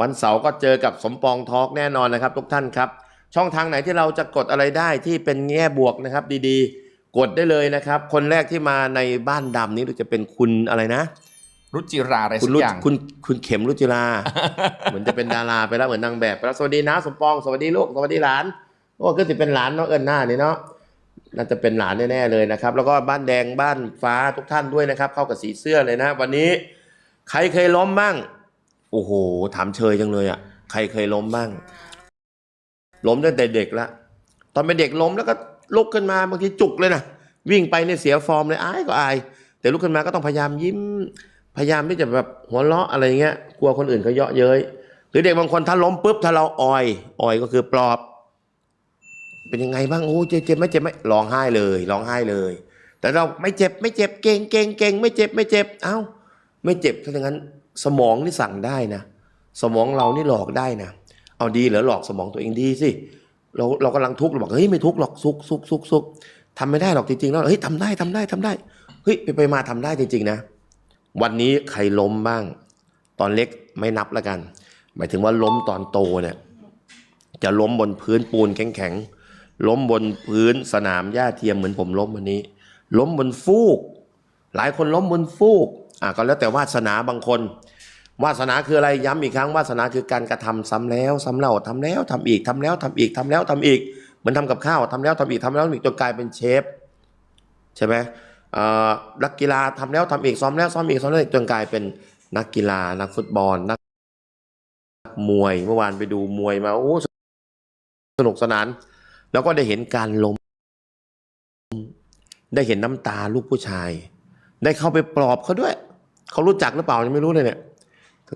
วันเสาร์ก็เจอกับสมปองทอล์กแน่นอนนะครับทุกท่านครับ ช่องทางไหนที่เราจะกดอะไรได้ที่เป็นแง่บวกนะครับ ดีๆ กดได้เลยนะครับ คนแรกที่มาในบ้านดำนี้จะเป็นคุณอะไรนะ รุจิราอะไรคุสัณกรุอย่างคุณคุณเข็มรุจิรา เหมือนจะเป็นดาราไปแล้วเหมือนนางแบบไปแล้วสวัสดีนะสมปองสวัสดีลูกสวัสดีหลานโอ้ก็จะเป็นหลานเนาะเอิญหน้านี่เนาะน่าจะเป็นหลานแน่ๆเลยนะครับ แล้วก็บ้านแดงบ้านฟ้าทุกท่านด้วยนะครับ เข้ากับสีเสื้อเลยนะ วันนี้ ใครเคยล้มบ้างโอ้โห ถามเชยจังเลยอะ ใครเคยล้มบ้าง ล้มตั้งแต่เด็กละ ตอนเป็นเด็กล้มแล้วก็ลุกขึ้นมาบางทีจุกเลยนะ วิ่งไปเนี่ยเสียฟอร์มเลยอายก็อาย แต่ลุกขึ้นมาก็ต้องพยายามยิ้ม พยายามที่จะแบบหัวเราะอะไรเงี้ย กลัวคนอื่นเขาเยาะเย้ย หรือเด็กบางคนถ้าล้มปุ๊บถ้าเราออยออยก็คือปลอบ เป็นยังไงบ้าง โอ้เจ็บเจ็บไม่เจ็บไหมร้องไห้เลย ร้องไห้เลย แต่เราไม่เจ็บไม่เจ็บเก่งเก่งเก่งไม่เจ็บไม่เจ็บ เอ้า ไม่เจ็บถ้าอย่างนั้น สมองนี่สั่งได้นะ สมองเรานี่หลอกได้นะ เอาดีเหรอหลอกสมองตัวเองดีสิ เราเรากำลังทุกข์เราบอกเฮ้ยไม่ทุกข์หรอกสุกสุกสุกสุกทำไม่ได้หรอกจริงๆแล้วเฮ้ยทำได้ทำได้ทำได้เฮ้ยไปไปมาทำได้จริง ๆ นะ วันนี้ใครล้มบ้าง ตอนเล็กไม่นับแล้วกัน หมายถึงว่าล้มตอนโตเนี่ยจะล้มบนพื้นปูนแข็งๆล้มบนพื้นสนามหญ้าเทียมเหมือนผมล้มวันนี้ ล้มบนฟูก หลายคนล้มบนฟูก อะก็แล้วแต่วาสนาบางคน วาสนาคืออะไรย้ำอีกครั้งวาสนาคือการกระทำซ้ำแล้วซ้ำเล่าทำแล้วทำอีกทำแล้วทำอีกทำแล้วทำอีกเหมือนทำกับข้าวทำแล้วทำอีกทำแล้วทำอีกจนกลายเป็นเชฟใช่ไหมอ่อนักกีฬาทำแล้วทำอีกซ้อมแล้วซ้อมอีกซ้อมแล้วอีกจนกลายเป็นนักกีฬานักฟุตบอลนักมวยเมื่อวานไปดูมวยมาโอ้สนุกสนาน แล้วก็ได้เห็นการล้มได้เห็นน้ำตาลูกผู้ชาย ได้เข้าไปปลอบเขาด้วย เขารู้จักหรือเปล่ายังไม่รู้เลยเนี่ย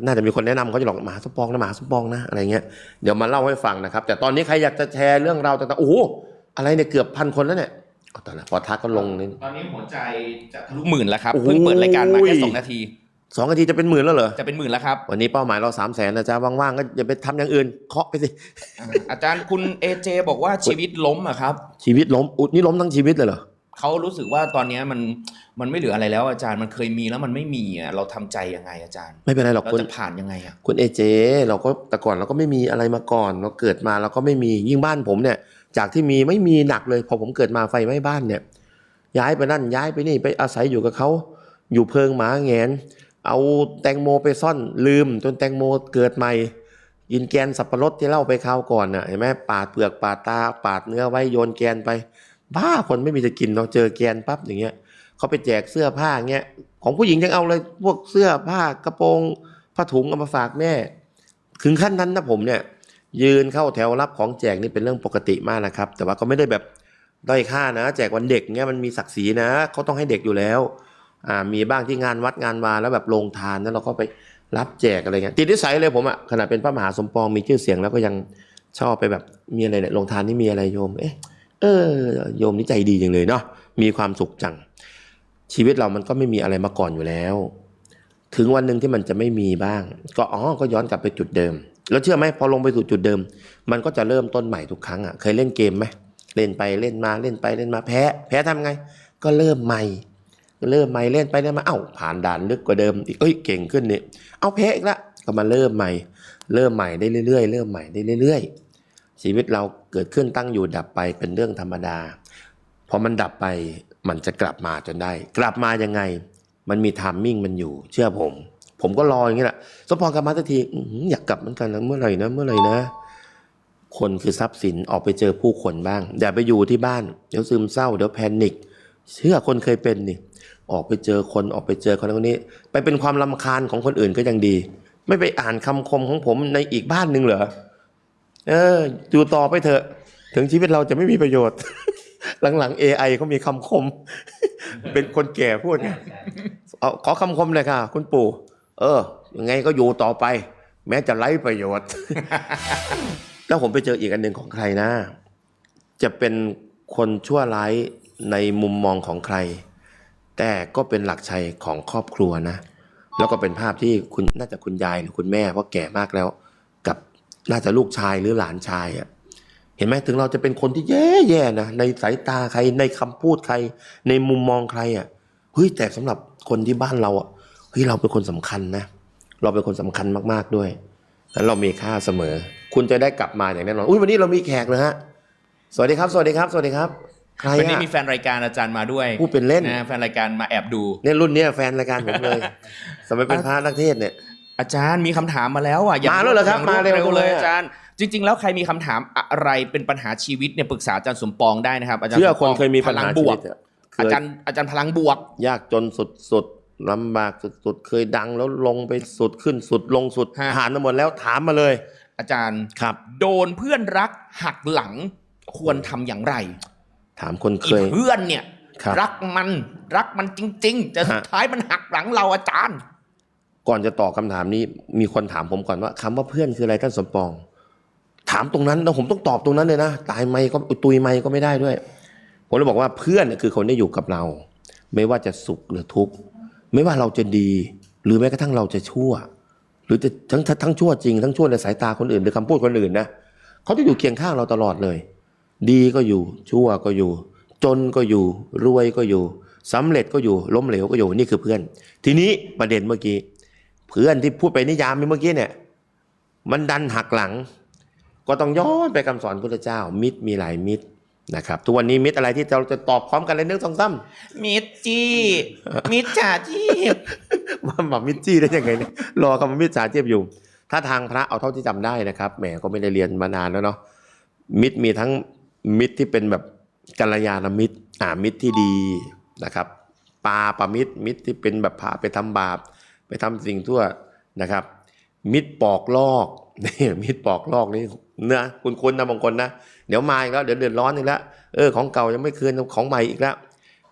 น่าจะมีคนแนะนำเขาจะหลอกมหาสมปองนะมหาสมปองนะอะไรเงี้ยเดี๋ยวมาเล่าให้ฟังนะครับ แต่ตอนนี้ใครอยากจะแชร์เรื่องราวต่างๆโอ้โหอะไรเนี่ยเกือบพันคนแล้วเนี่ยเอาแต่ละพอทักก็ลงนี่ตอนนี้หัวใจจะทะลุหมื่นแล้วครับโอ้โหเพิ่งเปิดรายการมาแค่สองนาทีสองนาทีจะเป็นหมื่นแล้วเหรอ จะเป็นหมื่นแล้วครับ วันนี้เป้าหมายเราสามแสนนะจ๊ะว่างๆก็อย่าไปทำอย่างอื่น เคาะไปสิอ่าอาจารย์คุณเอเจบอกว่าชีวิตล้มอะครับ ชีวิตล้มอุดนี่ล้มทั้งชีวิตเลยเหรอ เขารู้สึกว่าตอนเนี้ยมันมันไม่เหลืออะไรแล้วอาจารย์มันเคยมีแล้วมันไม่มีอะเราทำใจยังไงอาจารย์ไม่เป็นไรหรอกเราคุณ จะผ่านยังไงอะคุณเอเจเราก็แต่ก่อนเราก็ไม่มีอะไรมาก่อน เราเกิดมาเราก็ไม่มียิ่งบ้านผมเนี่ย จากที่มีไม่มีหนักเลย พอผมเกิดมาไฟไหม้บ้านเนี่ย ย้ายไปนั่นย้ายไปนี่ไปอาศัยอยู่กับเขาอยู่เพิงหมาแงน เอาแตงโมไปซ่อนลืม จนแตงโมเกิดใหม่กินแกนสับปะรดที่เล่าไปคราวก่อนน่ะเห็นไหมปาดเปลือกปาดตาปาดเนื้อไว้โยนแกนไป บ้าคนไม่มีจะกินเราเจอแกนปั๊บอย่างเงี้ยเขาไปแจกเสื้อผ้าเงี้ยของผู้หญิงยังเอาเลยพวกเสื้อผ้ากระโปรงผ้าถุงเอามาฝากแม่ ถึงขั้นนั้นนะผมเนี่ย ยืนเข้าแถวรับของแจกนี่เป็นเรื่องปกติมากนะครับ แต่ว่าก็ไม่ได้แบบด้อยค่านะ แจกวันเด็กเงี้ยมันมีศักดิ์ศรีนะเขาต้องให้เด็กอยู่แล้วอ่ามีบ้างที่งานวัดงานวาแล้วแบบโรงทานนั้นเราก็ไปรับแจกอะไรเงี้ยติดนิสัยเลยผมอะขนาดเป็นพระมหาสมปองมีชื่อเสียงแล้วก็ยังชอบไปแบบมีอะไรเนี่ยโรงทานนี่มีอะไรโยมเอ๊ะ เออโยมนี่ใจดีจังเลยเนาะมีความสุขจัง ชีวิตเรามันก็ไม่มีอะไรมาก่อนอยู่แล้ว ถึงวันหนึ่งที่มันจะไม่มีบ้าง ก็อ๋อก็ย้อนกลับไปจุดเดิม แล้วเชื่อไหมพอลงไปสู่จุดเดิม มันก็จะเริ่มต้นใหม่ทุกครั้งอะเคยเล่นเกมไหมเล่นไปเล่นมาเล่นไปเล่นมาแพ้ แพ้ทำไง ก็เริ่มใหม่เริ่มใหม่เล่นไปเล่นมาเอ้าผ่านด่านลึกกว่าเดิมอีกเอ้ยเก่งขึ้นนี่เอาแพ้อีกละก็มาเริ่มใหม่ เริ่มใหม่ได้เรื่อยๆ เริ่มใหม่ได้เรื่อยๆ ชีวิตเราเกิดขึ้นตั้งอยู่ดับไปเป็นเรื่องธรรมดาพอมันดับไปมันจะกลับมาจนได้ กลับมายังไง มันมีทามมิ่งมันอยู่ เชื่อผม ผมก็รออย่างนี้แหละสมพรกลับมาสักทีอยากกลับเหมือนกันนะเมื่อไหร่นะเมื่อไหร่นะ คนคือทรัพย์สินออกไปเจอผู้คนบ้าง อย่าไปอยู่ที่บ้าน เดี๋ยวซึมเศร้า เดี๋ยวแพนิคเชื่อคนเคยเป็นนี่ออกไปเจอคนออกไปเจอคนนั้นคนนี้ ไปเป็นความลำคาญของคนอื่นก็ยังดี ไม่ไปอ่านคำคมของผมในอีกบ้านหนึ่งเหรอ เออ อยู่ต่อไปเถอะ ถึงชีวิตเราจะไม่มีประโยชน์ หลังๆ AI เขามีคำคม เป็นคนแก่พูดไงเอาขอคำคมเลยค่ะ คุณปู่ เออ ยังไงก็อยู่ต่อไป แม้จะไร้ประโยชน์ แล้วผมไปเจออีกอันหนึ่งของใครนะ จะเป็นคนชั่วร้ายในมุมมองของใคร แต่ก็เป็นหลักชัยของครอบครัวนะ แล้วก็เป็นภาพที่คุณน่าจะคุณยายหรือคุณแม่เพราะแก่มากแล้ว น่าจะลูกชายหรือหลานชายอะ่ะเห็นไหมถึงเราจะเป็นคนที่แย่ๆนะในสายตาใครในคำพูดใคร ในมุมมองใครอะ่ะเฮ้ยแต่สำหรับคนที่บ้านเราอะ่ะเฮ้ยเราเป็นคนสำคัญนะเราเป็นคนสำคัญมากๆด้วยนั้นเรามีค่าเสมอ คุณจะได้กลับมาอย่างแน่นอนอุ้ยวันนี้เรามีแขกเลยฮะสวัสดีครับ สวัสดีครับ สวัสดีครับใครวันนี้อะมีแฟนรายการอาจารย์มาด้วยพูดเป็นเล่นนะแฟนรายการมาแอบดูเนี่ยรุ่นเนี้ยแฟนรายการผมเลย สมัยเป็นพระนักเทศน์เนี่ย อาจารย์มีคำถามมาแล้วอะย่งมาแล้วเหรอครับย่งมาเร็วดเลยอะ อาจารย์ จริง ๆ แล้วใครมีคำถามอะไรเป็นปัญหาชีวิตเนี่ยปรึกษาอาจารย์สมปองได้นะครับอาจารย์เชื่อสคนปงเคยมีปัญพลัหางบชีววิกตอะเคอายจารย์อาจารย์พลังบวก ยากจนสุดๆลำบากสุดๆ เคยดังแล้วลงไปสุดขึ้นสุดลงสุดฮะ ผ่านมาหมดแล้วถามมาเลยอาจารย์ ครับ โดนเพื่อนรักหักหลังควรทำอย่างไรถามคนเคอีย เพื่อนเนี่ยครับรักมันรักมันจริง ๆ แต่สุดฮะท้ายมันหักหลังเราอาจารย์ ก่อนจะตอบคำถามนี้ มีคนถามผมก่อนว่าคำว่าเพื่อนคืออะไรท่านสมปอง ถามตรงนั้นแล้วผมต้องตอบตรงนั้นเลยนะตายไม่ก็ตุยไม่ก็ไม่ได้ด้วย ผมเลยบอกว่าเพื่อนคือคนที่อยู่กับเรา ไม่ว่าจะสุขหรือทุกข์ไม่ว่าเราจะดี หรือแม้กระทั่งเราจะชั่ว หรือจะทั้งทั้งชั่วจริงทั้งชั่วในสายตาคนอื่นหรือคำพูดคนอื่นนะเขาจะอยู่เคียงข้างเราตลอดเลย ดีก็อยู่ ชั่วก็อยู่ จนก็อยู่ รวยก็อยู่สำเร็จก็อยู่ล้มเหลวก็อยู่นี่คือเพื่อน ทีนี้ประเด็นเมื่อกี้ เพื่อนที่พูดไปนิยามเมื่อกี้เนี่ย มันดันหักหลัง ก็ต้องย้อนไปคำสอนพุทธเจ้า มิตรมีหลายมิตรนะครับทุกวันนี้มิตรอะไรที่เราจะตอบพร้อมกันเลยนึกสองซ้ำมิดจี้มิดจ่าจีบว่าหมามิตรจี้ได้ยังไงเนี่ยรอคำว่ามิตรสาเจียบอยู่ ถ้าทางพระเอาเท่าที่จำได้นะครับแหมก็ไม่ได้เรียนมานานแล้วเนาะมิตรมีทั้งมิตรที่เป็นแบบกัลยาณมิตรอ่ามิตรที่ดีนะครับปาปามิตรมิตรที่เป็นแบบพาไปทำบาป ไปทำสิ่งทั่วนะครับ มิตรปอกลอกนี่มิตรปอกลอกนี่เนื้อคุณคุณนะบางคนนะเดี๋ยวมาอีกแล้วเดี๋ยวเดือดร้อนอีกแล้วเออของเก่ายังไม่คืนของใหม่อีกแล้ว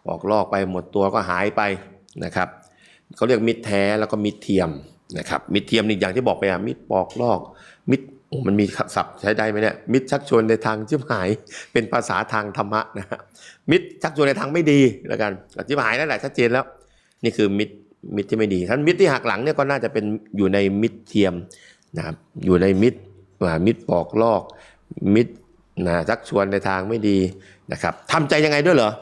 ปอกลอกไปหมดตัวก็หายไปนะครับเขาเรียกมิตรแท้แล้วก็มิตรเทียมนะครับมิตรเทียมนี่อย่างที่บอกไปอะมิตรปอกลอก มิตรโอ้มันมีศัพท์ใช้ได้ไหมเนี่ยมิตรชักชวนในทางชิบหายเป็นภาษาทางธรรมะนะฮะมิตรชักชวนในทางไม่ดีแล้วกันชิบหายนั่นแหละชัดเจนแล้ว นี่คือมิตร มิตรที่ไม่ดีท่านมิตรที่หักหลังเนี่ยก็น่าจะเป็นอยู่ในมิตรเทียมนะครับอยู่ในมิตรอ่ามิตรปอกลอกมิตรนะชักชวนในทางไม่ดีนะครับทำใจยังไงด้วยเหรอ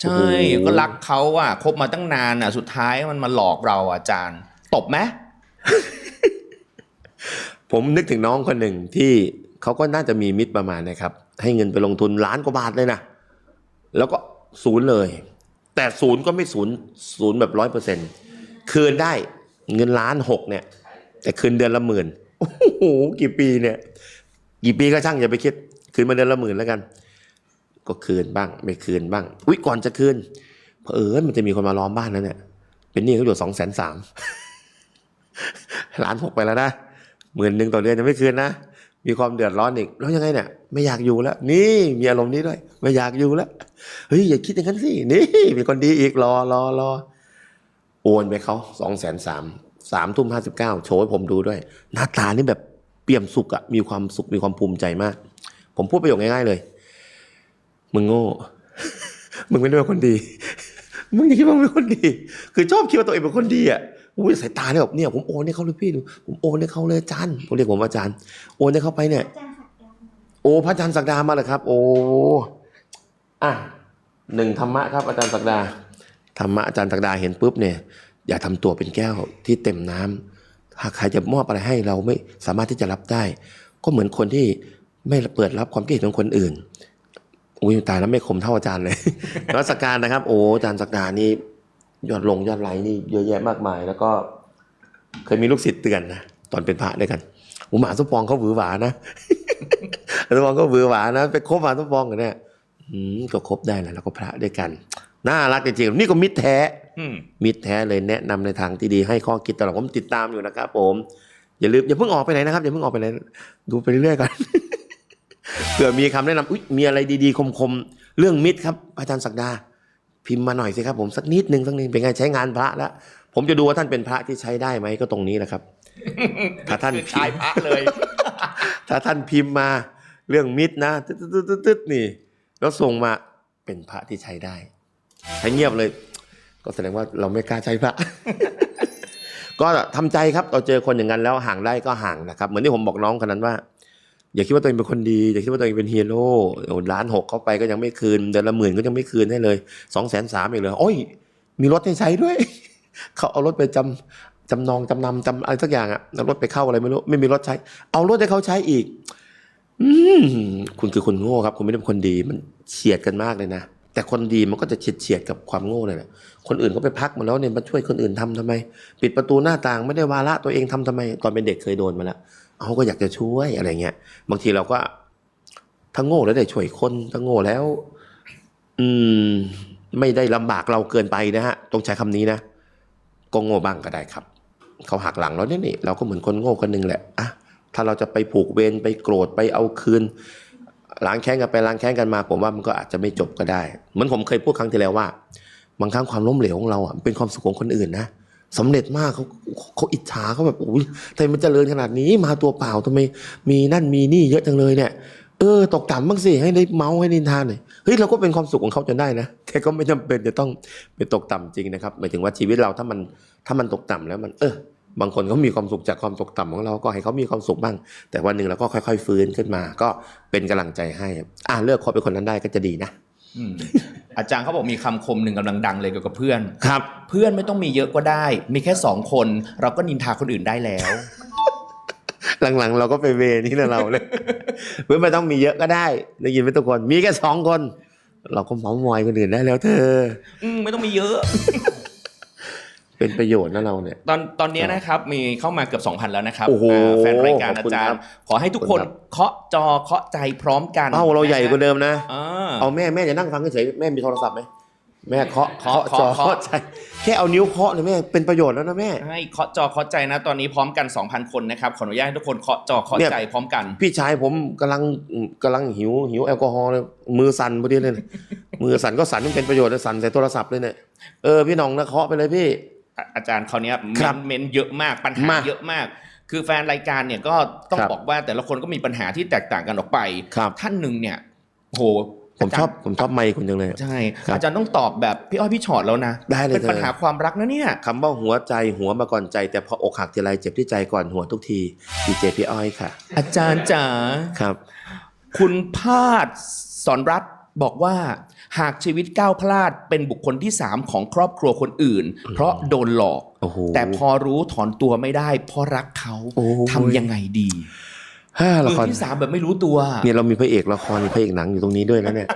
ใช่โอ้โหก็รักเขาอะคบมาตั้งนานอะสุดท้ายมันมาหลอกเราอาจารย์ ตบไหมผมนึกถึงน้องคนหนึ่งที่เขาก็น่าจะมีมิตรประมาณนะครับ ให้เงินไปลงทุนล้านกว่าบาทเลยนะแล้วก็ศูนย์เลย แต่ศูนย์ก็ไม่ศูนย์ศูนย์แบบร้อยเปอร์เซ็น คืนได้เงินล้านหกเนี่ย แต่คืนเดือนละหมื่นโอ้โหกี่ปีเนี่ย กี่ปีก็ช่างอย่าไปคิด คืนมาเดือนละหมื่นแล้วกัน ก็คืนบ้าง ไม่คืนบ้างอุ้ยก่อนจะคืนเผอิญมันจะมีคนมาล้อมบ้านนั้นเนี่ยเป็นหนี้เขาอยู่สองแสนสามล้านหกไปแล้วนะหมื่นหนึ่งต่อเดือนยังไม่คืนนะมีความเดือดร้อนอีกแล้วยังไงเนี่ย ไม่อยากอยู่แล้ว นี่มีอารมณ์นี้ด้วย ไม่อยากอยู่แล้วเฮ้ยอย่าคิดอย่างนั้นสินี่มีคนดีอีกรอรอรอ โอนไปเขาสองแสนสามสามทุ่มห้าสิบเก้าโชว์ให้ผมดูด้วย หน้าตานี่แบบเปี่ยมสุขอะมีความสุขมีความภูมิใจมาก ผมพูดประโยคง่ายๆเลย มึงโง่ มึงไม่ได้เป็นคนดี มึงอย่าคิดว่ามึงเป็นคนดี คือชอบคิดว่าตัวเองเป็นคนดีอะอุ้ยสายตาเนี่ยแบบเนี่ยผมโอนให้เขาเลยพี่ผมโอนให้เขาเลยอาจารย์ผมเรียกผมว่าอาจารย์ โอนให้เขาไปเนี่ยอาจารย์สักดาโอ้พระอาจารย์ศักดามาเลยครับ โอ้อะหนึ่งธรรมะครับ อาจารย์ศักดา ธรรมะอาจารย์ศักดาเห็นปุ๊บเนี่ยอย่าทำตัวเป็นแก้วที่เต็มน้ำหากใครจะมอบอะไรให้เราไม่สามารถที่จะรับได้ ก็เหมือนคนที่ไม่เปิดรับความคิดเห็นของคนอื่นอุ้ยตายแล้วไม่คมเท่าอาจารย์เลยรัศการนะครับ โอ้อาจารย์ศักดานี่ยอดลงยอดไลค์นี่เยอะแยะมากมาย แล้วก็ เคยมีลูกศิษย์เตือนนะตอนเป็นพระด้วยกันอ้หมาสมปองเขาหวือหวานะสมปองก็หวือหวานะไปคบหมาสมปองกันเนี่ยอืมก็คบได้แหละแล้วก็พระด้วยกัน น่ารักจริงๆนี่ก็มิตรแท้อืมมิตรแท้เลยแนะนำในทางที่ดีให้ข้อคิดตลอดผมติดตามอยู่นะครับผม อย่าลืมอย่าเพิ่งออกไปไหนนะครับอย่าเพิ่งออกไปไหนดูไปเรื่อยๆก่อนเผื่อมีคำแนะนำอุ๊ยมีอะไรดีๆคมๆเรื่องมิตรครับ อาจารย์ศักดา พิมพ์มาหน่อยสิครับผมสักนิดนึงสักนิดเป็นไงใช้งานพระแล้วผมจะดูว่าท่านเป็นพระที่ใช้ได้ไหมก็ตรงนี้แหละครับ ถ้าท่านคือพิชายมพ์พระเลย ถ้าท่านพิมพ์มาเรื่องมิตรนะตึ๊ดตึ๊ดตึ๊ดตึ๊ดนี่ แล้วส่งมาเป็นพระที่ใช้ได้ ใช้เงียบเลย ก็แสดงว่าเราไม่กล้าใช้พระ ก็ทำใจครับเราเจอคนอย่างนั้นแล้วห่างได้ก็ห่างนะครับ เหมือนที่ผมบอกน้องคนนั้นว่า อย่าคิดว่าตัวเองเป็นคนดี อย่าคิดว่าตัวเองเป็นฮีโร่โอ้ล้านหกเข้าไปก็ยังไม่คืนเดือนละหมื่นก็ยังไม่คืนให้เลยสองแสนสามอีกเลยโอ้ย มีรถให้ใช้ด้วย เขาเอารถไปจจำนองจำนำจำอะไรสักอย่างอะรถไปเข้าอะไรไม่รู้ไม่มีรถใช้ เอารถให้เขาใช้อีก อืคุณคือคนโง่ครับ คุณไม่ได้เป็นคนดีมันเฉียดกันมากเลยนะ แต่คนดีมันก็จะเฉียดเฉียดกับความโง่เลยแหละคนอื่นก็ไปพักมาแล้วเนี่ยมาช่วยคนอื่นทำทำไม ปิดประตูหน้าต่างไม่ได้วาระตัวเองทำทำไม ตอนเป็นเด็กเคยโดนมาแล้วเขาก็อยากจะช่วยอะไรเงี้ยบางทีเราก็ถ้าโง่แล้วได้ช่วยคนถ้าโง่แล้ว อืม ไม่ได้ลำบากเราเกินไปนะฮะต้องใช้คำนี้นะก็โง่บ้างก็ได้ครับ เขาหักหลังเราเนี่ยนี่เราก็เหมือนคนโง่คนหนึ่งแหละอะถ้าเราจะไปผูกเวรไปโกรธไปเอาคืน ล้างแค้นกันไปล้างแค้นกันมา ผมว่ามันก็อาจจะไม่จบก็ได้เหมือนผมเคยพูดครั้งที่แล้วว่า บางครั้งความล้มเหลวของเราอะเป็นความสุขของคนอื่นนะสำเร็จมากเขาเขาอิจฉาเขาแบบโอ้ยทำไมมันเจริญขนาดนี้มาตัวเปล่าทำไมมีนั่นมีนี่เยอะจังเลยเนี่ยเออตกต่ำบ้างสิให้ได้เมาส์ให้นินทานหน่อยเฮ้ยเราก็เป็นความสุขของเขาจนได้นะแต่ก็ไม่จำเป็นจะต้องเป็นตกต่ำจริงนะครับหมายถึงว่าชีวิตเราถ้ามันถ้ามันตกต่ำแล้วมันเออ บางคนเขามีความสุขจากความตกต่ำของเราก็ให้เขามีความสุขบ้าง แต่วันหนึ่งเราก็ค่อยๆ ฟื้นขึ้นมา ก็เป็นกำลังใจให้อ่าเลิกคบเป็นคนนั้นได้ก็จะดีนะอืมอาจารย์เขาบอกมีคำคมหนึ่งกำลังดังเลยเกี่ยวกับเพื่อนครับ เพื่อนไม่ต้องมีเยอะก็ได้ มีแค่สองคน เราก็นินทาคนอื่นได้แล้ว หลังๆ เราก็ไปเวนี่นะเราเลยเพื่อนไม่ต้องมีเยอะก็ได้ได้ยินไหมทุกคน มีแค่สองคน เราก็เมาส์มอยคนอื่นได้แล้วเธอ อืมไม่ต้องมีเยอะ เป็นประโยชน์นะเราเนี่ย ตอนตอนนี้นะครับมีเข้ามาเกือบ 2,000 แล้วนะครับโอ้โหาแฟนรายการขอบอาคุณจารครัย์บขอให้ทุกคนขอบคุณครับเคาะจอเคาะใจพร้อมกันเอ้าเราใหญ่กว่าเดิมนะอ่าเอาแม่แม่จะนั่งฟังเฉยๆแม่มีโทรศัพท์ไหมแม่เคาะเคาะจอเคาะเคาะใจแค่เอานิ้วเคาะเนี่ยแม่เป็นประโยชน์แล้วนะแม่ให้เคาะจอเคาะใจนะ ตอนนี้พร้อมกัน 2,000 คนนะครับขออนุญาตให้ทุกคนเคาะจอเคาะเนี่ยใจพร้อมกัน พี่ชายผมกำลังกำลังหิวหิวแอลกอฮอล์เลยมือสั่นพอดีเลยเนี่ยมือสั่นก็สั่นมันเป็นประโยชน์เลยสั่นใส่โทรศัพท์เลยเนี่ยเออพี่หน้องนะเคาะไปเลยพี่ อะอาจารย์คราวเนี้ยครับเมนต์เยอะมากปัญหามาเยอะมาก คือแฟนรายการเนี่ยก็ต้องครับบอกว่าแต่ละคนก็มีปัญหาที่แตกต่างกันออกไป ครับ ท่านหนึ่งเนี่ยโหผมชอบผมชอบไมค์คุณจังเลย ใช่ครับอาจารย์ต้องตอบแบบพี่อ้อยพี่ชอตแล้วนะได้เลยเป็นเธอปัญหาความรักนะเนี่ย คำว่าหัวใจหัวมาก่อนใจ แต่พออกหักทีไรเจ็บที่ใจก่อนหัวทุกทีดีเจพี่อ้อยค่ะ อาจารย์จ๋า ครับ คุณพาดสอนรัฐบอกว่า หากชีวิตก้าวพลาดเป็นบุคคลที่สามของครอบครัวคนอื่น เพราะโดนหลอก โอ้โห แต่พอรู้ถอนตัวไม่ได้เพราะรักเขาโอ้ย ทำยังไงดีฮ่าละมือครที่สามแบบไม่รู้ตัว เนี่ยเรามีพระเอกละครมีพระเอกหนังอยู่ตรงนี้ด้วยนะเนี่ย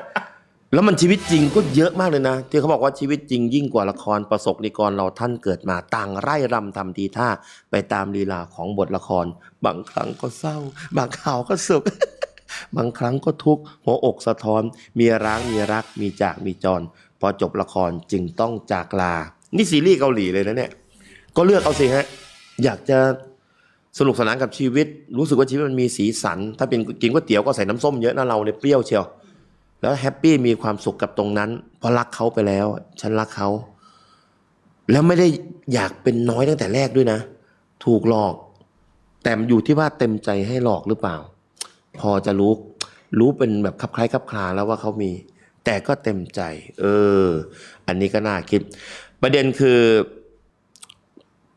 แล้วมันชีวิตจริงก็เยอะมากเลยนะ ที่เขาบอกว่าชีวิตจริงยิ่งกว่าละครประสบนิกรเราท่านเกิดมาต่างไร่รำทำทีท่าไปตามลีลาของบทละคร บางครั้งก็เศร้า บางข่าวก็สุข บางครั้งก็ทุกข์หัวอกสะท้อน มีร้างมีรัก มีจากมีจร พอจบละครจึงต้องจากลา นี่ซีรีส์เกาหลีเลยนะเนี่ย ก็เลือกเอาสิฮะ อยากจะสนุกสนานกับชีวิต รู้สึกว่าชีวิตมันมีสีสัน ถ้าเป็นกินก๋วยเตี๋ยวก็ใส่น้ำส้มเยอะนะเราเนี่ยเปรี้ยวเชียว แล้วแฮปปี้มีความสุขกับตรงนั้นเพราะรักเขาไปแล้ว ฉันรักเขา แล้วไม่ได้อยากเป็นน้อยตั้งแต่แรกด้วยนะ ถูกหลอก แต่มันอยู่ที่ว่าเต็มใจให้หลอกหรือเปล่า พอจะรู้รู้เป็นแบบคับคล้ายคับคลาแล้วว่าเขามี แต่ก็เต็มใจ เออ อันนี้ก็น่าคิด ประเด็นคือ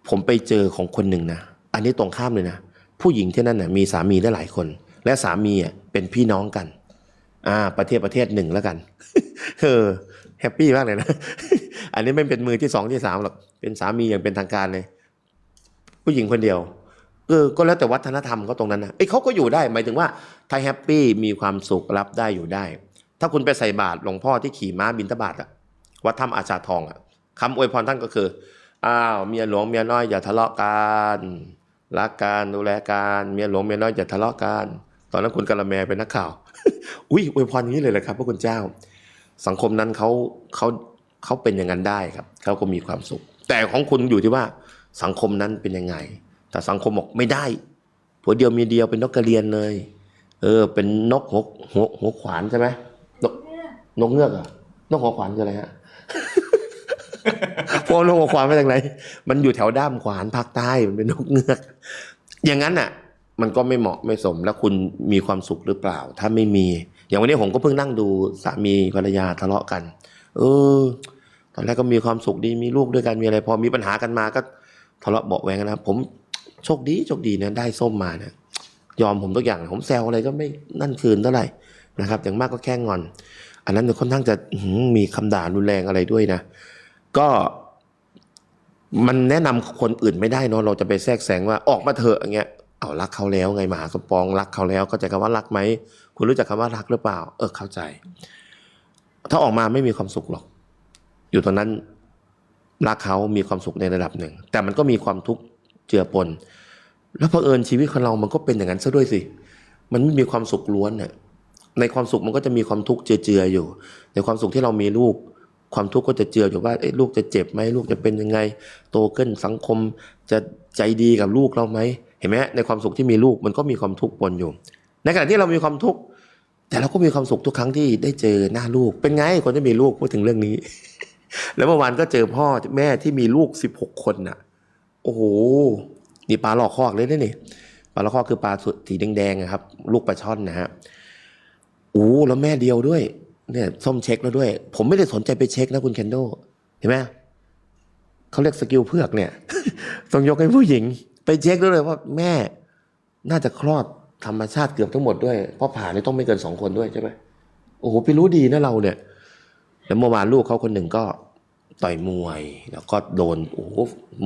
ผมไปเจอของคนหนึ่งนะ อันนี้ตรงข้ามเลยนะ ผู้หญิงที่นั่นน่ะมีสามีได้หลายคน และสามีอะเป็นพี่น้องกัน อ่า ประเทศประเทศหนึ่งแล้วกันเออแฮปปี้มากเลยนะ อันนี้ไม่เป็นมือที่สองที่สามหรอก เป็นสามีอย่างเป็นทางการเลย ผู้หญิงคนเดียว เออก็แล้วแต่วัฒนธรรมเขาตรงนั้นนะเอ้ยเขาก็อยู่ได้หมายถึงว่าถ้าแฮปปี้มีความสุขรับได้อยู่ได้ ถ้าคุณไปใส่บาตรหลวงพ่อที่ขี่ม้าบินทบาทอะวัดถ้ำอาชาทองอะคำอวยพรท่านก็คืออ้าวเมียหลวงเมียน้อยอย่าทะเลาะกันรักกันดูแลกันเมียหลวงเมียน้อยอย่าทะเลาะกันตอนนั้นคุณกะละแมเป็นนักข่าว อุ้ยอวยพรอย่างนี้เลยเหรอครับพระคุณเจ้า สังคมนั้นเขาเขาเขาเป็นอย่างนั้นได้ครับเขาก็มีความสุข แต่ของคุณอยู่ที่ว่าสังคมนั้นเป็นยังไง แต่สังคมบอกไม่ได้ผัวเดียวมีเดียวเป็นนกกระเรียนเลย เออ เป็นนกหัวหัวหัวขวานใช่ไหมนกนกเงือกอะนกหัวขวานคืออะไรฮะพวกนกหัวขวานมาจากไหน มันอยู่แถวด้ามขวานภาคใต้มันเป็นนกเงือก อย่างนั้นน่ะ มันก็ไม่เหมาะไม่สมแล้วคุณมีความสุขหรือเปล่า ถ้าไม่มี อย่างวันนี้ผมก็เพิ่งนั่งดูสามีภรรยาทะเลาะกัน เออ ตอนแรกก็มีความสุขดีมีลูกด้วยกันมีอะไร พอมีปัญหากันมาก็ทะเลาะเบาะแวงกันนะผม โชคดีโชคดีนะได้ส้มมาเนี่ยยอมผมทุกอย่างผมแซวอะไรก็ไม่นั่นคืนเท่าไหร่นะครับ อย่างมากก็แค่งอน อันนั้นค่อนข้างจะมีคำด่ารุนแรงอะไรด้วยนะ ก็มันแนะนำคนอื่นไม่ได้เนอะเราจะไปแทรกแซงว่าออกมาเถอะอย่างเงี้ยเอารักเขาแล้วไงมหาสมปองรักเขาแล้วเข้าใจคำว่ารักไหมคุณรู้จักคำว่ารักหรือเปล่า เออเข้าใจ ถ้าออกมาไม่มีความสุขหรอก อยู่ตรงนั้นรักเขามีความสุขในระดับหนึ่ง แต่มันก็มีความทุกข์ เจือปน แล้วเผอิญชีวิตของเรามันก็เป็นอย่างนั้นซะด้วยสิ มันไม่มีความสุขล้วนเนี่ยในความสุขมันก็จะมีความทุกข์เจือๆอยู่ ในความสุขที่เรามีลูก ความทุกข์ก็จะเจืออยู่ว่าเอ๊ะลูกจะเจ็บไหมลูกจะเป็นยังไง โตขึ้นสังคมจะใจดีกับลูกเราไหมเห็นไหมในความสุขที่มีลูกมันก็มีความทุกข์ปนอยู่ ในขณะที่เรามีความทุกข์แต่เราก็มีความสุขทุกครั้งที่ได้เจอหน้าลูก เป็นไงคนที่มีลูกพูดถึงเรื่องนี้ แล้วเมื่อวานก็เจอพ่อแม่ที่มีลูกสิบหกคนน่ะ โอ้โหนี่ปลาหลอกคอกเลยนะนี่ปลาหลอกคอกคือปลาสุดสีแดงๆอะครับ ลูกปลาช่อนนะฮะโอ้แล้วแม่เดียวด้วย เนี่ยส้มเช็คแล้วด้วย ผมไม่ได้สนใจไปเช็คนะคุณเคนโดเห็นไหมเขาเรียกสกิลเพือกเนี่ยต้องยกให้ผู้หญิง ไปเช็คด้วยเลยว่าแม่น่าจะคลอดธรรมชาติเกือบทั้งหมดด้วย เพราะผ่านี่ต้องไม่เกินสองคนด้วยใช่ไหมโอ้โหไปรู้ดีนะเราเนี่ย แล้วเมื่อวานลูกเขาคนหนึ่งก็ ต่อยมวย แล้วก็โดนโอ้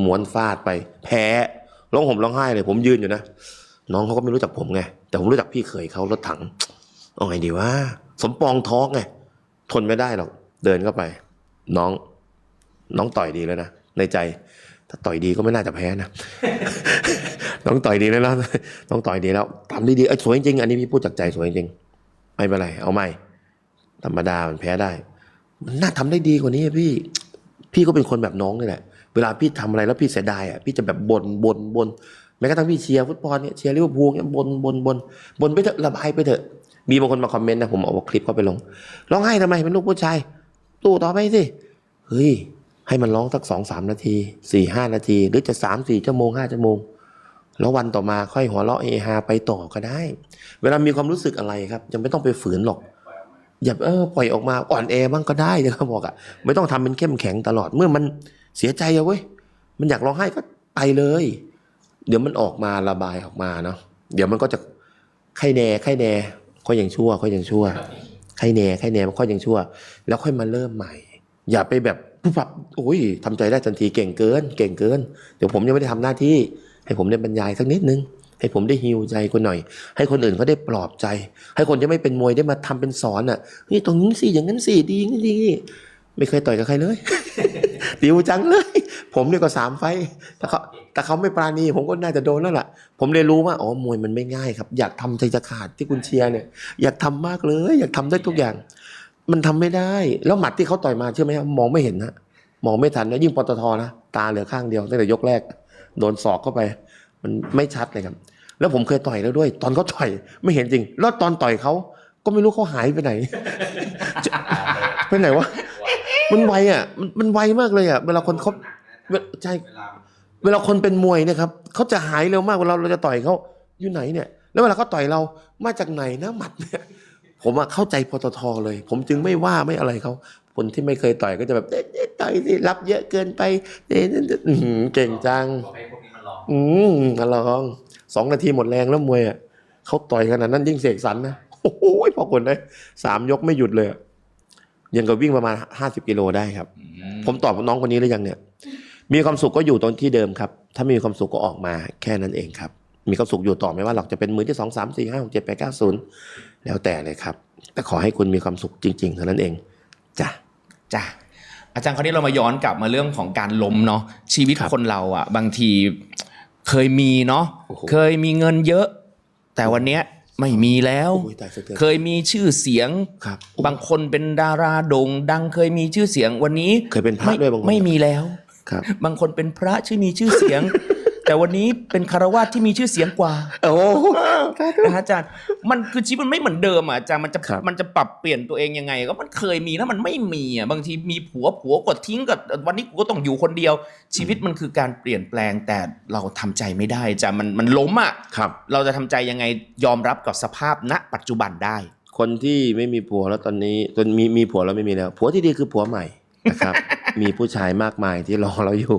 ม้วนฟาดไป แพ้ร้องห่มร้องไห้เลย ผมยืนอยู่นะน้องเขาก็ไม่รู้จักผมไงแต่ผมรู้จักพี่เขยเขารถถังเอาไงดีวะสมปองท้องไงทนไม่ได้หรอกเดินเข้าไป น้อง น้องต่อยดีแล้วนะในใจ ถ้าต่อยดีก็ไม่น่าจะแพ้นะน้องต่อยดีแล้วน้องต่อยดีแล้วทำได้ดีเอ้ยสวยจริงอันนี้พี่พูดจากใจสวยจริงไม่เป็นไรเอาใหม่ธรรมดามันแพ้ได้ มันน่าทำได้ดีกว่านี้พี่ พี่ก็เป็นคนแบบน้องนี่แหละ เวลาพี่ทำอะไรแล้วพี่เสียดายอะพี่จะแบบบน่นบน่นบน่นแม้กระทั่งพี่เชียร์ฟุตบอลเนี่ยเชียร์ลิเวอร์พูลเนี่ยบน่นบน่นบ่นบ่นไปเถอะระบายไปเถอะ มีบางคนมาคอมเมนต์นะผมเอาคลิปเข้าไปลงร้องไห้ทำไมเป็นลูกผู้ชายตู้ต่อไปสิเฮ้ยให้มันร้องสักสองสามนาทีสี่ห้านาที หรือจะสามสี่ชั่วโมงห้าชั่วโมง แล้ววันต่อมาค่อยหัวเราะเฮฮาไปต่อก็ได้ เวลามีความรู้สึกอะไรครับยังไม่ต้องไปฝืนหรอก อย่าเออปล่อยออกมาอ่อนแอบ้างก็ได้นะครับบอกอะไม่ต้องทำเป็นเข้มแข็งตลอดเมื่อมันเสียใจอะเว้ยมันอยากร้องไห้ก็ไปเลย เดี๋ยวมันออกมาระบายออกมาเนาะเดี๋ยวมันก็จะไข้แน่ไข้แน่ค่อยยังชั่วค่อยยังชั่วไข้แน่ไข้แน่มันค่อยยังชั่ว แล้วค่อยมาเริ่มใหม่ อย่าไปแบบปุ๊บปับโอ้ยทำใจได้ทันทีเก่งเกิน เก่งเกิน เดี๋ยวผมยังไม่ได้ทำหน้าที่ ให้ผมได้บรรยายสักนิดนึง ให้ผมได้ฮิวใจคนหน่อย ให้คนอื่นเขาได้ปลอบใจ ให้คนที่ไม่เป็นมวยได้มาทำเป็นสอนอะนี่ตรงนี้สิอย่างนั้นสิดีอย่งนี้ดีไม่เคยต่อยกับใครเลยดิวจังเลย ผมเนี่ยก็สามไฟต์แต่เขาแต่เขาไม่ปราณี ผมก็น่าจะโดนแล้วล่ะ ผมเลยรู้ว่าอ๋อมวยมันไม่ง่ายครับ อยากทำใจจะขาดที่คุณเชียร์เนี่ย อยากทำมากเลย อยากทำได้ทุกอย่าง มันทำไม่ได้ แล้วหมัดที่เขาต่อยมาเชื่อไหมครับมองไม่เห็นนะมองไม่ทันนะยิ่งปตทนะตาเหลือข้างเดียวตั้งแต่ยกแรก โดนศอกเข้าไป มันไม่ชัดเลยครับ แล้วผมเคยต่อยแล้วด้วย ตอนเขาต่อยไม่เห็นจริง แล้วตอนต่อยเขาก็ไม่รู้เขาหายไปไหน ไปไหนวะมันไวอะ มันมันไวมากเลยอะ เวลาคนเขาเวลาใช่เวลาคนเป็นมวยเนะครับเขาจะหายเร็วมากเวลาเราจะต่อยเขาอยู่ไหนเนี่ย แล้วเวลาเขาต่อยเรามาจากไหนนะหมัดเนี่ยผมอะเข้าใจปตทเลย ผมจึงไม่ว่าไม่อะไรเขาคนที่ไม่เคยต่อยก็จะแบบเอ๊ะเอ๊ะต่อยสิรับเยอะเกินไปเนั่นอื้อหือเก่งจัง อกให้พวกนี้มันลองอืมมาลองสองนาทีหมดแรงแล้วมวยอะเขาต่อยขนาดนั้นยิ่งเสกสรรนะโอ้โหพอคนได้สามยกไม่หยุดเลยอะยังกับวิ่งประมาณห้าสิบกิโลได้ครับ ผมตอบน้องคนนี้หรือยังเนี่ย มีความสุขก็อยู่ตรงที่เดิมครับ ถ้ามีความสุขก็ออกมาแค่นั้นเองครับ มีความสุขอยู่ต่อไม่ว่าหรอกจะเป็นมือที่สองสามสี่ห้าหกเจ็ดแปดเก้าศูนย์แล้วแต่เลยครับ แต่ขอให้คุณมีความสุขจริงๆเท่านั้นเองจ้ะจ้ะอาจารย์คราวนี้เรามาย้อนกลับมาเรื่องของการล้มเนาะชีวิตครับคนเราอะ บางที เคยมีเนาะโอ้โห เคยมีเงินเยอะ แต่วันเนี้ยไม่มีแล้ว โอ้ยตายสะเทือนเคยมีชื่อเสียง ครับ บางคนเป็นดาราโด่งดังเคยมีชื่อเสียงวันนี้เคยเป็นพระไม่ด้วยบางคน ไม่มีแล้ว ครับ บางคนเป็นพระชื่อมีชื่อเสียง แต่วันนี้เป็นคารวาสที่มีชื่อเสียงกว่าโอ้นะฮะอาจารย์ มันคือชีวิตมันไม่เหมือนเดิมอะอาจารย์มันจะครับ มันจะปรับเปลี่ยนตัวเองยังไง ก็มันเคยมีแล้วมันไม่มีอะบางทีมีผัวผัวกดทิ้งกับวันนี้กูก็ต้องอยู่คนเดียว ชีวิตมันคือการเปลี่ยนแปลงแต่เราทำใจไม่ได้อาจารย์มันมันล้มอะครับ เราจะทำใจยังไงยอมรับกับสภาพณ ปัจจุบันได้ คนที่ไม่มีผัวแล้วตอนนี้ตอนมีมีผัวแล้วไม่มีแล้ว ผัวที่ดีคือผัวใหม่นะครับ มีผู้ชายมากมายที่รอเราอยู่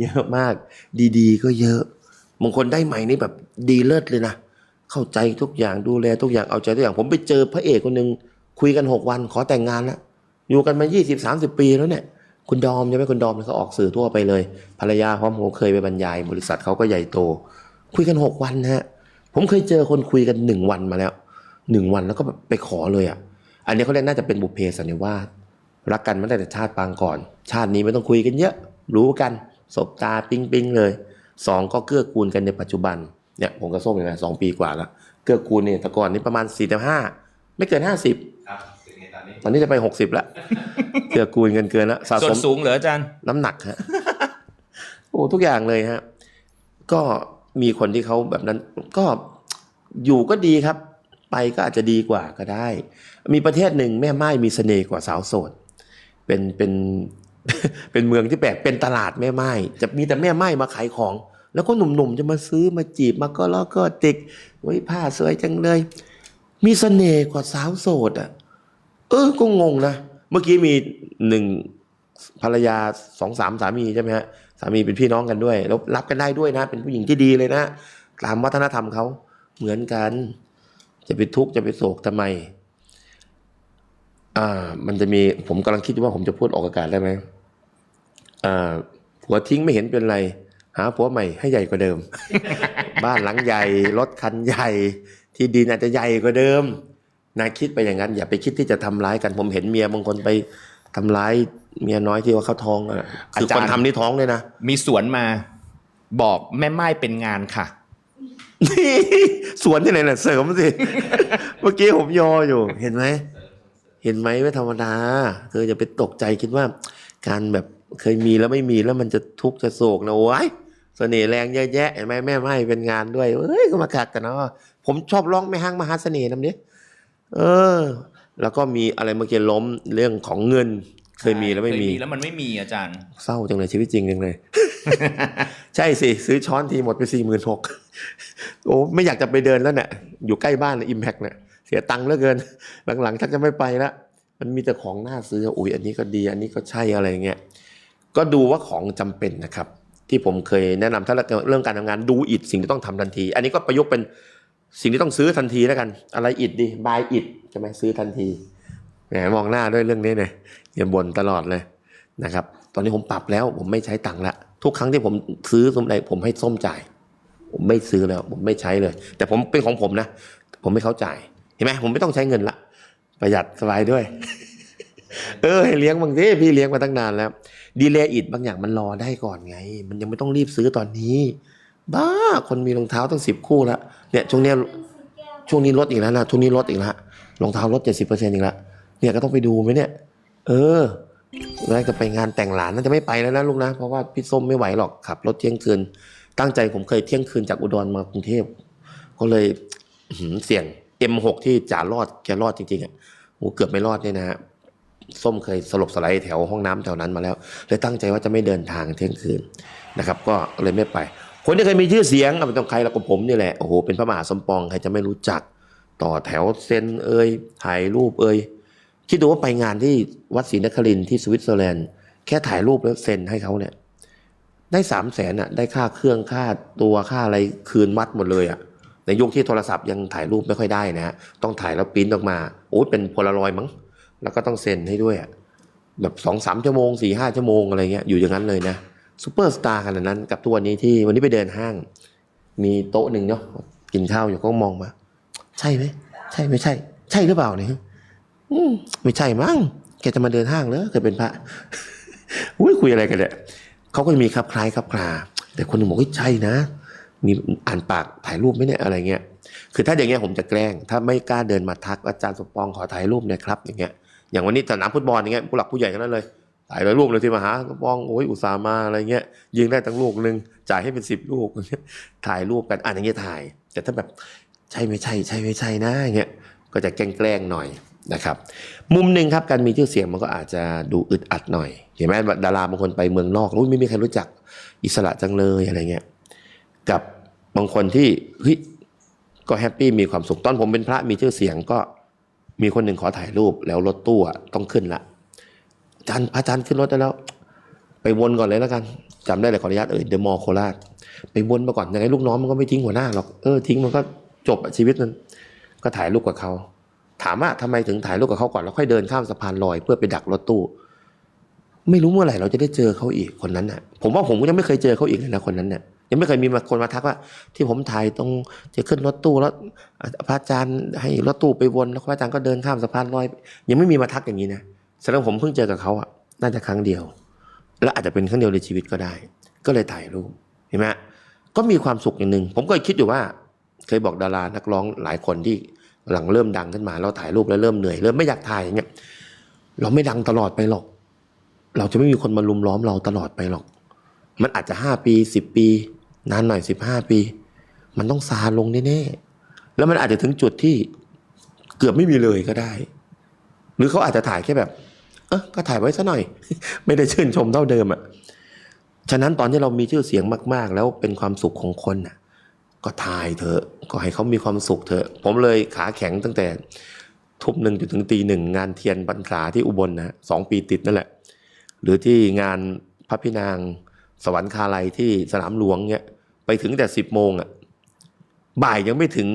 เยอะมาก ดีๆ ก็เยอะบางคนได้ใหม่นี่แบบดีเลิศเลยนะเข้าใจทุกอย่างดูแลทุกอย่างเอาใจทุกอย่าง ผมไปเจอพระเอกคนหนึ่งคุยกันหกวัน ขอแต่งงานแล้วอยู่กันมายี่สิบสามสิบปีแล้วเนี่ยคุณดอมใช่ไหมคุณดอมเขาออกสื่อทั่วไปเลย ภรรยาพร้อมผมเคยไปบรรยาย บริษัทเขาก็ใหญ่โต คุยกันหกวันนะฮะผมเคยเจอคนคุยกันหนึ่งวันมาแล้วหนึ่งวันแล้วก็ไปขอเลยอะ อันนี้เขาเรียกน่าจะเป็นบุพเพสันนิวาส รักกันมาตั้งแต่ชาติปางก่อน ชาตินี้ไม่ต้องคุยกันเยอะ รู้กันสบตาปิ๊งปิ๊งเลยสองก็เกื้อกูลกันในปัจจุบันเนี่ยผมกับส้มเนี่ยสองปีกว่าแล้วเกื้อกูลเนี่ยแต่ก่อนนี่ประมาณสี่ถึงห้าไม่เกินห้าสิบครับเป็นไงตอนนี้ตอนนี้จะไปหกสิบแล้วเกื้อกูลกันเกินแล้วสะส่วสนมสูงเหรออาจารย์น้ำหนักฮะโอ้ทุกอย่างเลยฮะก็มีคนที่เขาแบบนั้นก็อยู่ก็ดีครับ ไปก็อาจจะดีกว่าก็ได้ มีประเทศหนึ่งแม่ไม้มีเสน่ห์กว่าสาวโสด เป็นเป็นเป็นเมืองที่แปลกเป็นตลาดแม่ไม้จะมีแต่แม่ไม้มาขายของ แล้วก็หนุ่มๆจะมาซื้อมาจีบมาก็ล้อก็ติกไว้ผ้าสวยจังเลย มีเสน่ห์กว่าสาวโสดอะ เออก็งงนะเมื่อกี้มีหนึ่งภรรยาสองสามสามีใช่ไหมฮะสามีเป็นพี่น้องกันด้วยแล้วรับกันได้ด้วยนะ เป็นผู้หญิงที่ดีเลยนะตามวัฒนธรรมเขาเหมือนกัน จะไปทุกข์จะไปโศกทำไม อ่า มันจะมี ผมกำลังคิดอยู่ว่าผมจะพูดออกอากาศได้ไหมอ่าผัวทิ้งไม่เห็นเป็นไร หาผัวใหม่ให้ใหญ่กว่าเดิม บ้านหลังใหญ่ รถคันใหญ่ ที่ดินอาจจะใหญ่กว่าเดิมนะคิดไปอย่างนั้น อย่าไปคิดที่จะทำร้ายกัน ผมเห็นเมียบางคนไปทำร้ายเมียน้อยที่ว่าเขาท้องอะคืออาจารคย์นทำนี่ท้องเลยนะ มีสวนมาบอกแม่ไม้เป็นงานค่ะนี่สวนที่ไหนน่ะเสริมสิ เมื่อกี้ผมยออยู่ เห็นไหม เห็นไหมไม่ธรรมดา เธอจะไปตกใจคิดว่า การแบบเคยมีแล้วไม่มีแล้วมันจะทุกข์จะโศกนะโว้ยเสน่ห์แรงเยอะแยะเห็นไหมแม่ไม้เป็นงานด้วยเอ้ยก็มากักกันเนาะผมชอบร้องไม่ห้างมหาเสน่ห์นำเนี้ยเออ แล้วก็มีอะไรเมื่อกี้ล้มเรื่องของเงิน เคยมีแล้วไม่มีเคยมีแล้วมันไม่มีอาจารย์ เศร้าจังเลยชีวิตจริงจังเลย ใช่สิ ซื้อช้อนทีหมดไปสี่หมื่นหกโอ้ไม่อยากจะไปเดินแล้วเนี่ยอยู่ใกล้บ้านเลยอิมแพกเนี่ยเสียตังค์เหลือเกิน หลังๆชักจะไม่ไปละมันมีแต่ของน่าซื้ออุ้ยอันนี้ก็ดี อันนี้ก็ใช่อะไรเงี้ยก็ดูว่าของจำเป็นนะครับ ที่ผมเคยแนะนำถ้าเรื่องการทำงานดูอิดสิ่งที่ต้องทำทันที อันนี้ก็ประยุกต์เป็นสิ่งที่ต้องซื้อทันทีแล้วกัน อะไรอิดดีบายอิดใช่ไหมซื้อทันทีแหมมองหน้าด้วยเรื่องนี้เนี่ยอย่าบ่นตลอดเลยนะครับ ตอนนี้ผมปรับแล้วผมไม่ใช้ตังค์ละทุกครั้งที่ผมซื้อสมใดผมให้ส้มจ่าย ผมไม่ซื้อแล้ว ผมไม่ใช้เลย แต่ผมเป็นของผมนะ ผมไม่เขาจ่าย ห็นไหมผมไม่ต้องใช้เงินละประหยัดสบายด้วย เออให้เลี้ยงบางทีพี่เลี้ยงมาตั้งนานแล้วดีเลย์อิดบางอย่างมันรอได้ก่อนไง มันยังไม่ต้องรีบซื้อตอนนี้ บ้าคนมีรองเท้าตั้งสิบคู่แล้วเนี่ยช่วงเนี้ยช่วงนี้ลดอีกแล้วนะช่วงนี้ลดอีกแล้วรองเท้าลดเจ็ดสิบเปอร์เซ็นต์อีกแล้วเนี่ยก็ต้องไปดูไหมเนี่ย เออแล้วจะไปงานแต่งหลานน่าจะไม่ไปแล้วนะลูกนะ เพราะว่าพี่ส้มไม่ไหวหรอกขับรถเที่ยงคืน ตั้งใจผมเคยเที่ยงคืนจากอุดรมากรุงเทพก็เลยเสี่ยง M6 ที่จ่ารอดแกรอดจริงๆอะโหเกือบไม่รอดเนี่ยนะฮะส้มเคยสลบสไลด์แถวห้องน้ำแถวนั้นมาแล้วเลยตั้งใจว่าจะไม่เดินทางเที่ยงคืนนะครับ ก็เลยไม่ไป คนที่เคยมีชื่อเสียงเอาไปต้องใครละก็ผมนี่แหละโอ้โหเป็นพระมหาสมปองใครจะไม่รู้จักต่อแถวเซ็นเอ่ยถ่ายรูปเอ่ยคิดดูว่าไปงานที่วัดศรีนครินที่สวิตเซอร์แลนด์แค่ถ่ายรูปแล้วเซ็นให้เขาเนี่ย ได้สามแสนอะ ได้ค่าเครื่องค่าตัวค่าอะไรคืนวัดหมดเลยอะ ในยุคที่โทรศัพท์ยังถ่ายรูปไม่ค่อยได้นะฮะต้องถ่ายแล้วปริ้นออกมาโอ้ยเป็นโพลารอยมั้งแล้วก็ต้องเซ็นให้ด้วยแบบสองสามชั่วโมงสี่ห้าชั่วโมงอะไรเงี้ยอยู่อย่างนั้นเลยนะซูเปอร์สตาร์ขนาดนั้นกับตัวนี้ที่วันนี้ไปเดินห้าง มีโต๊ะหนึ่งเนาะกินข้าวอยู่ก็มองมา ใช่ไหมใช่ไม่ใช่ ใช่หรือเปล่าเนี่ยอืมไม่ใช่มั้งแกจะมาเดินห้างเหรอเคยเป็นพระอุ้ยคุยอะไรกันเนี่ยเขาก็จะมีคลับคล้ายคลับคลาแต่คนหนึ่งบอกว่าใช่นะ มีอ่านปากถ่ายรูปไหมเนี่ยอะไรเงี้ย คือถ้าอย่างเงี้ยผมจะแกล้ง ถ้าไม่กล้าเดินมาทักอาจารย์สมปองขอถ่ายรูปหน่อยครับอย่างเงี้ย อย่างวันนี้สนามฟุตบอลอย่างเงี้ยผู้หลักผู้ใหญ่ทั้งนั้นเลย ถ่ายรูปเลยที่มาหาสมปองโอ้ยอุตส่าห์มาอะไรเงี้ย ยิงได้ตั้งลูกหนึ่งจ่ายให้เป็นสิบลูกถ่ายรูปกันอ่านอย่างเงี้ยถ่าย แต่ถ้าแบบใช่ไม่ใช่ ใช่ไม่ใช่นะอย่างเงี้ย ก็จะแกล้งๆหน่อยนะครับ มุมหนึ่งครับการมีชื่อเสียงมันก็อาจจะดูอึดอัดหน่อย เห็นไหมดาราบางคนไปเมืองนอกอุ้ยไม่มีใครรู้จักอิสระจังเลยอะไรเงี้ย กับบางคนที่เฮ้ยก็แฮปปี้มีความสุขตอนผมเป็นพระมีชื่อเสียงก็มีคนหนึ่งขอถ่ายรูปแล้วรถตู้ต้องขึ้นละอาจารย์อาจารย์ขึ้นรถได้แล้ว ไปวนก่อนเลยแล้วกันจำได้เลยขออนุญาตเอ่ยเดอะมอลโคราชไปวนมาก่อนยังไงลูกน้องมันก็ไม่ทิ้งหัวหน้าหรอกเออทิ้งมันก็จบชีวิตมันก็ถ่ายรูปกับเขาถามว่าทำไมถึงถ่ายรูปกับเขาก่อนแล้วค่อยเดินข้ามสะพานลอยเพื่อไปดักรถตู้ ไม่รู้เมื่อไหร่เราจะได้เจอเขาอีกคนนั้นน่ะ ผมว่าผมก็ยังไม่เคยเจอเขาอีกเลยนะคนนั้นเนี่ย ยังไม่เคยมีมาคนมาทักว่า ที่ผมถ่ายตรงจะขึ้นรถตู้แล้วพระอาจารย์ให้รถตู้ไปวนแล้วพระอาจารย์ก็เดินข้ามสะพานลอย ยังไม่มีมาทักอย่างนี้นะแสดงผมเพิ่งเจอกับเขาอะน่าจะครั้งเดียว และอาจจะเป็นครั้งเดียวในชีวิตก็ได้ ก็เลยถ่ายรูปเห็นไหมก็มีความสุขอย่างหนึ่งผมก็คิดอยู่ว่า เคยบอกดารานักร้องหลายคนที่หลังเริ่มดังขึ้นมาเราถ่ายรูปแล้วเริ่มเหนื่อยเริ่มไม่อยากถ่ายอย่างเงี้ยเราไม่ดังตลอดไปหรอก เราจะไม่มีคนมาลุมล้อมเราตลอดไปหรอก มันอาจจะห้าปีสิบปี นานหน่อยสิบห้าปี มันต้องซาลงแน่ๆแล้วมันอาจจะถึงจุดที่เกือบไม่มีเลยก็ได้ หรือเขาอาจจะถ่ายแค่แบบ เออก็ถ่ายไว้ซะหน่อย ไม่ได้ชื่นชมเท่าเดิมอะ่ะฉะนั้นตอนที่เรามีชื่อเสียงมาก ๆ แล้วเป็นความสุขของคนน่ะ ก็ถ่ายเถอะก็ให้เขามีความสุขเถอะ ผมเลยขาแข็งตั้งแต่ทุ่มหนึ่งจนถึงตีหนึ่งงานเทียนบรรษาที่อุบลนะสองปีติดนั่นแหละ หรือที่งานพระพินาง สวรรคาลัยที่สนามหลวงเนี่ยไปถึงแต่สิบโมงอะบ่ายยังไม่ถึง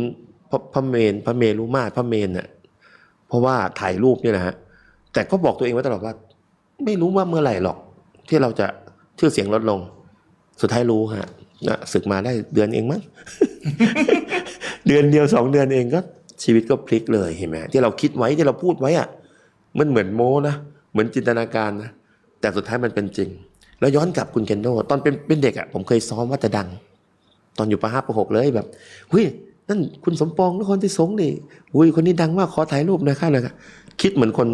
พระพระเมนพระเมรุมาตรพระเมนอะเพราะว่าถ่ายรูปเนี่ยนะฮะแต่ก็บอกตัวเองไว้ตลอดว่า ไม่รู้ว่าเมื่อไหร่หรอก ที่เราจะชื่อเสียงลดลง สุดท้ายรู้ฮะนะศึกมาได้เดือนเองมั้งเดือนเดียวสองเดือนเองก็ชีวิตก็พลิกเลยเห็นไหมที่เราคิดไว้ที่เราพูดไว้อะมันเหมือนโม้นะเหมือนจินตนาการนะแต่สุดท้ายมันเป็นจริง แล้วย้อนกลับคุณเคนโดตอนเป็นเป็นเด็กอะผมเคยซ้อมว่าจะดัง ตอนอยู่ปห้าปหกเลยแบบเฮ้ยนั่นคุณสมปองนครที่สงฆ์นี่อุ้ยคนนี้ดังมากขอถ่ายรูปหน่อยค่ะเลยค่ะคิดเหมือนคน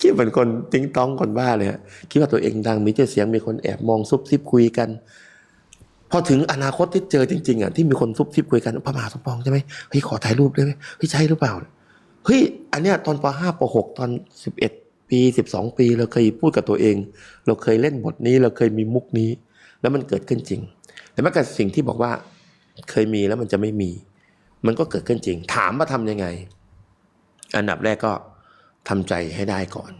คิดเหมือนคนติ้งต้องคนบ้าเลยฮะคิดว่าตัวเองดังมีชื่อเสียงมีคนแอบมองซุบซิบคุยกัน พอถึงอนาคตที่เจอจริงๆอะที่มีคนซุบซิบคุยกันพระมหาสมปองใช่ไหมเฮ้ยขอถ่ายรูปได้ไหมเฮ้ยใช่หรือเปล่าเฮ้ยอันเนี้ยตอนปห้าปหกตอนสิบเอ็ด ปีสิบสองปี เราเคยพูดกับตัวเอง เราเคยเล่นบทนี้ เราเคยมีมุกนี้ แล้วมันเกิดขึ้นจริง แต่แม้กระทั่งสิ่งที่บอกว่า เคยมีแล้วมันจะไม่มี มันก็เกิดขึ้นจริง ถามว่าทำยังไง อันดับแรกก็ทำใจให้ได้ก่อน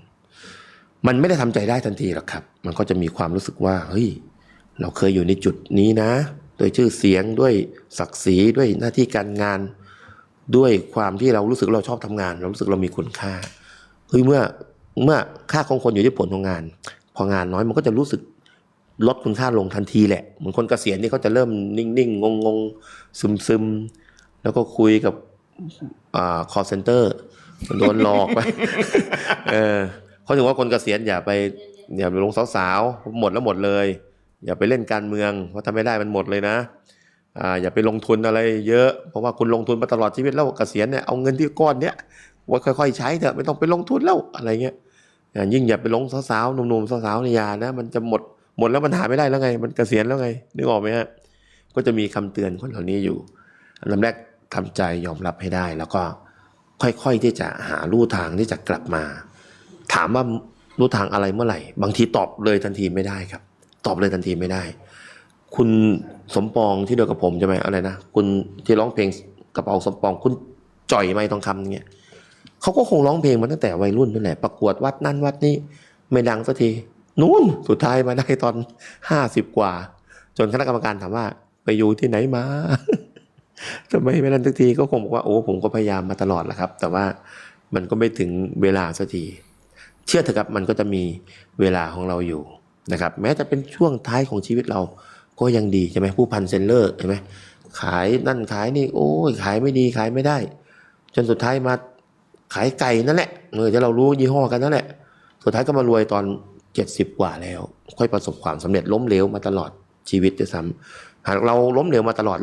มันไม่ได้ทำใจได้ทันทีหรอกครับ มันก็จะมีความรู้สึกว่า เฮ้ย เราเคยอยู่ในจุดนี้นะ โดยชื่อเสียง ด้วยศักดิ์ศรี ด้วยหน้าที่การงาน ด้วยความที่เรารู้สึกเราชอบทำงาน เรารู้สึกเรามีคุณค่า เฮ้ย เมื่อ เมื่อค่าของคนอยู่ที่ผลของงาน พองานน้อยมันก็จะรู้สึกลดคุณค่าลงทันทีแหละ เหมือนคนเกษียณนี่เขาจะเริ่มนิ่งๆ งงๆ ซึมๆ แล้วก็คุยกับอ่า call center โดนหลอกไป เออเขาถึงว่าคนเกษียณอย่าไปอย่าไปลงสาวๆ หมดแล้วหมดเลย อย่าไปเล่นการเมือง เพราะทำไม่ได้มันหมดเลยนะอ่าอย่าไปลงทุนอะไรเยอะ เพราะว่าคุณลงทุนมาตลอดชีวิตแล้วเกษียณเนี่ยเอาเงินที่ก้อนเนี้ยไว่าค่อยๆ ใช้เถอะไม่ต้องไปลงทุนแล้วอะไรเงี้ย ยิ่งอย่าไปลงสาวๆหนุ่มๆสาวๆในยานะมันจะหมดหมดแล้วมันหาไม่ได้แล้วไง มันเกษียณแล้วไงนึกออกไหมฮะก็จะมีคำเตือนคนเหล่านี้อยู่อันดับแรกทำใจยอมรับให้ได้ แล้วก็ค่อยๆที่จะหาลู่ทางที่จะกลับมา ถามว่ารู้ทางอะไรเมื่อไหร่ บางทีตอบเลยทันทีไม่ได้ครับ ตอบเลยทันทีไม่ได้ คุณสมปองที่เดียวกับผมใช่ไหมอะไรนะคุณที่ร้องเพลงกระเป๋าสมปองคุณจ่อยไม่ทองคำเนี่ย เขาก็คงร้องเพลงมาตั้งแต่วัยรุ่นนั่นแหละประกวดวัดนั่นวัดนี้ไม่ดังสักทีนู่นสุดท้ายมาได้ตอนห้าสิบกว่า จนคณะกรรมการถามว่า ไปอยู่ที่ไหนมาทำไมไม่ดันสักทีก็คงบอกว่าโอ้ผมก็พยายามมาตลอดแหละครับ แต่ว่ามันก็ไม่ถึงเวลาสักทีเชื่อเถอะครับมันก็จะมีเวลาของเราอยู่นะครับ แม้จะเป็นช่วงท้ายของชีวิตเราก็ยังดีใช่ไหมผู้พันเซนเลอร์ใช่ไหมขายนั่นขายนี่โอ้ยขายไม่ดีขายไม่ได้ จนสุดท้ายมา ขายไก่นั่นแหละเออที่เรารู้ยี่ห้อกันนั่นแหละ สุดท้ายก็มารวยตอนเจ็ดสิบกว่าแล้ว ค่อยประสบความสำเร็จล้มเหลวมาตลอดชีวิตด้วยซ้ำหากเราล้มเหลวมาตลอด